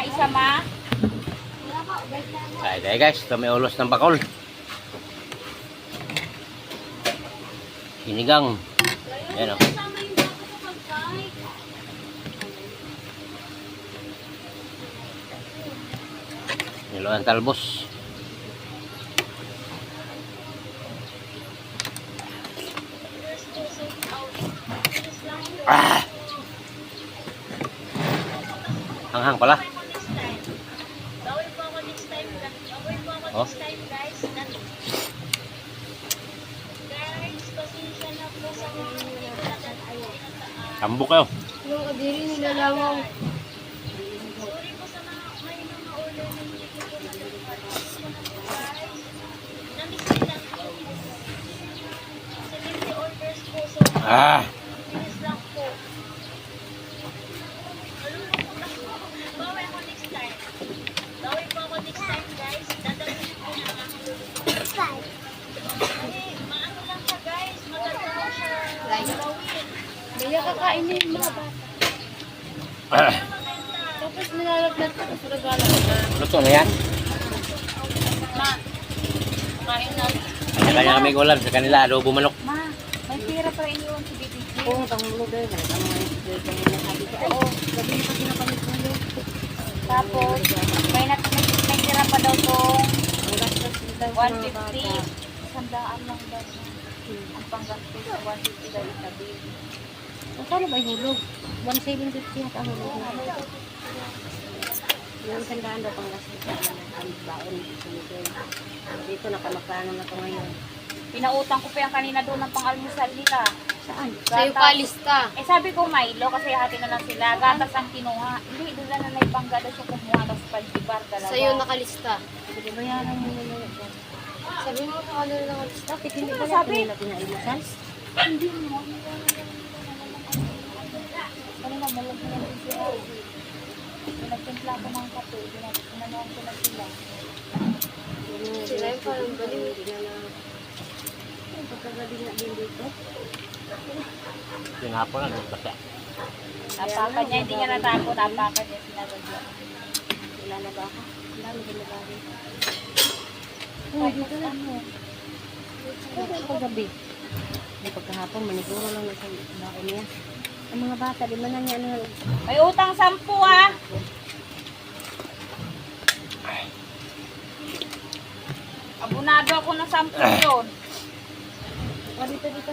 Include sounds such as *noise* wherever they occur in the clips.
na isa ma. Ay, dahil guys, ito may ulos ng bakol. Sinigang. Ayan o. Niluan talbos. Ah! Hanghang pala. Bawal po ako next time. Bawal po ako Oh. next time guys. Guys, pasensya na po sa mga hindi ko na Tambok kayo. Yung kadiri nilalawang. Sorry po sa mga may mga ulo na hindi ko po Namiss ko lang po. 70 orders po. So, Ah! bilis lang po. Nalulungkot ako. Bawi ako next time. Bawi po ako next time guys. Dadalhin ko na ang Kasi, maano lang siya guys. Maganda lang siya. Gawin. Kaya kakainin yung mga bata. Ah! *coughs* Tapos nilalaglag ko sa regalo. Luto na yan. Ma, kain na. Kanya kami ulam sa kanila, adobo manok. Ma, may pira pa iniwan si Bibi. Oo, tangulo dahil. Ang mga ito yung nasabi ko. Oo, gabi pa pinapamit mo yun. Tapos, may, nat may, may tira pa daw tong Ang gastos nila sa mga bata. 150. Sandaan lang daw. Ang panggastos sa 150 daw itabi. Ang kano ba hulog? 1,750 at ang hulog na. Yung sandaan daw pang sa ang baon. Dito nakamakano na to ngayon. Pinautang ko pa yan kanina doon ng pang-almusal nila. Saan? Sa'yo pa, lista. Eh sabi ko Milo kasi hati na lang sila. Gatas ang kinuha. Hindi, doon na na ibang gatas yung kumuha. Tapos paljibar dalawa. nakalista. Sige, bayaran mo na lang. Sabi mo sa kanila nakalista. Hindi ba Sabi? natin nila pinailasan? Hindi mo. Kanina malag na lang din sila. Pinagtimpla ko ng kape. Pinanoan ko na sila. Sila yung parang galing. Hindi na lang. Pagkagaling na din dito. Tinapon na, basta. Tapakan niya. Hindi niya natakot. Tapakan niya. Sinagod niya. Wala na ba ako? Wala na ba na ba rin? Uy, dito na. Ano paggabi? Hindi pagkahapon, maniguro lang na sa baon niya. Ang mga bata, di man na niya ano, May utang sampu ah. Abunado ako ng sampu yun. Oh, dito, dito.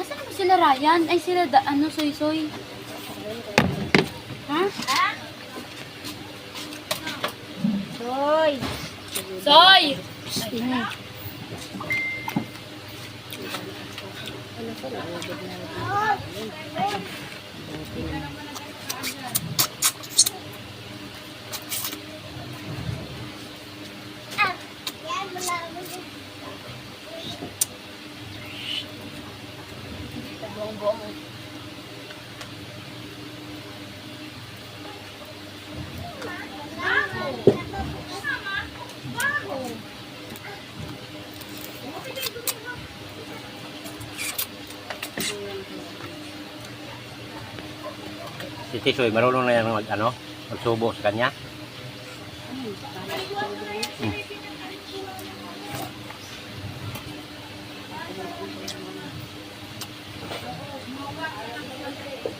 Asan naman sila Ryan? Ay sila da, ano, soy soy. Ha? Soy. Soy! Ano nalagod na. Si Tisoy, marunong na yan mag, ano, magsubo sa kanya. Kinain,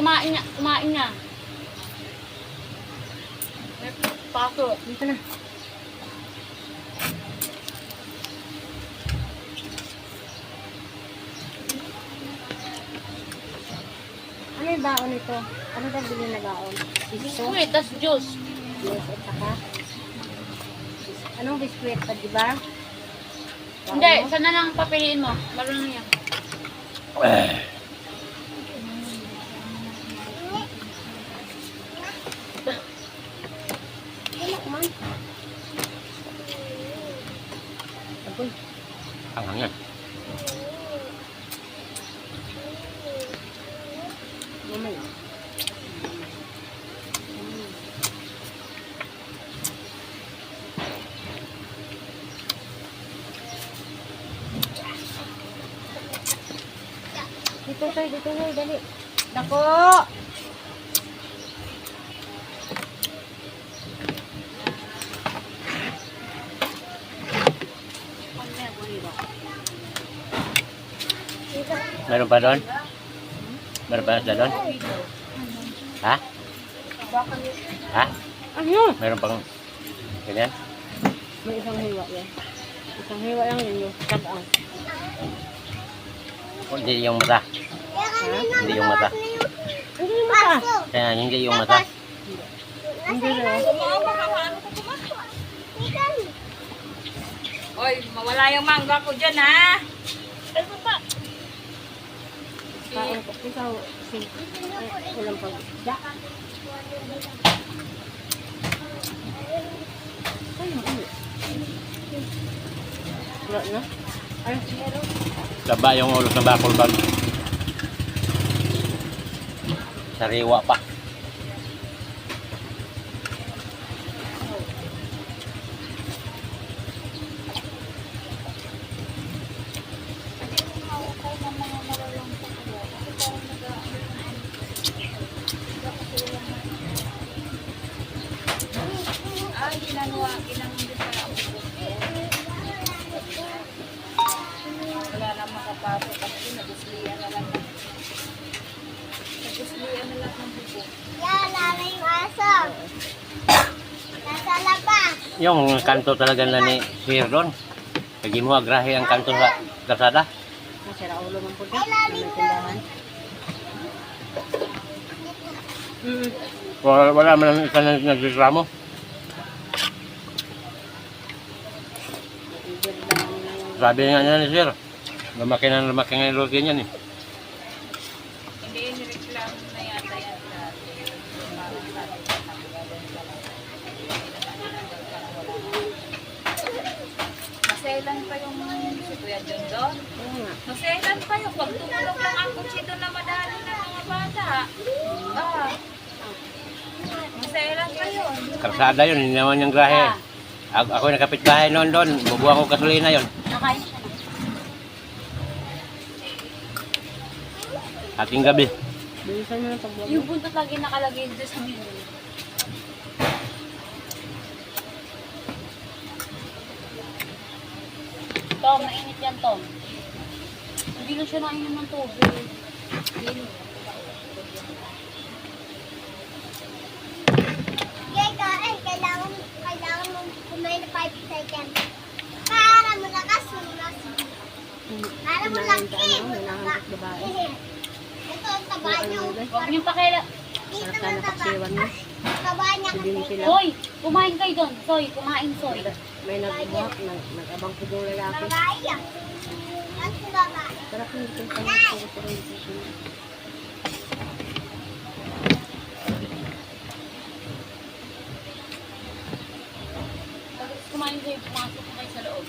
kumain niya. Kumain niya. Paso. Dito na. Ano yung baon nito? Ano daw bilhin na baon? Biskuit, tas juice. Yes, at saka? Anong biskwit pa, di ba? Hindi, sana lang papiliin mo. Marunong yan. Ano *clears throat* man? Agoy. Ang hangin. Mamaya. Tayo, dito tayo, dali. Dako! Meron pa doon? Meron pa sa doon? Ha? Ha? Ano? Meron pang ganyan? May isang hiwa yan. Isang hiwa lang yun yung sabang. Hindi yung mata. Hindi yung mata. Hindi yung mata. Kaya hindi yung mata. Hindi. Oy, mawala yung mangga ko dyan, ha? Ano pa? Kain ko. Eh, ulam pag da. Wala na? Saba yung ulos ng bakol bag. Sariwa pa. Wala na makapasok kasi nagusliyan na lang. Nagusliyan na lang ng buko. Yung kanto talaga na ni Sir doon. Pagi mo agrahe ang kanto sa kalsada. Masira ulo siya. Na may tindahan. Mm. Wala, wala man isa na nagreklamo. Yung Sabi nga niya ni Sir. Lumaki na lumaki nga yung rote niyan eh. Hindi yun nireklamo na yata yan dati. Maselan pa yung si Kuya John doon. Maselan pa yung pag tumulog lang ang kutsito na madali ng mga bata. Ah. Maselan pa yun. Kalsada yun, hindi naman yung grahe. Ako, ako yung nakapitbahay noon doon. Bubuha ko gasolina yun. Na. Ating gabi. Bilisan mo ng pagbuhat. Yung buntot lagi nakalagay dito sa menu. Tom, mainit yan, Tom. Hindi na siya nainom ng tubig. Hindi. Kaya kailangan, kailangan mong kumain na 5 seconds. Para malakas nasa. Para malaki. ano, babae. Ito ang taba niyo. Huwag niyong pakila. Dito ang taba. mo. Taba niya kasi. Soy, kumain kayo doon. Soy, kumain, Soy. May nagbuhat, nag, nag-abang po yung lalaki. Babae yan. Ang babae. Sarap yung ito sa mga puro-puro yung sisi. Tapos kumain kayo, pumasok kayo sa loob.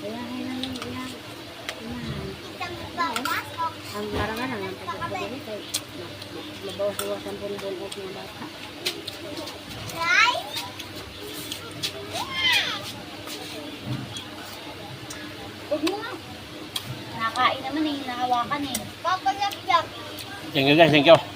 Isang bawas o Ang marangan lang ang pagkakabili kay mabawas-bawasan po ng bunot ng bata. Right? Huwag mo nga. Nakain naman eh, nahawakan eh. Papalap-lap. Thank you guys, thank you.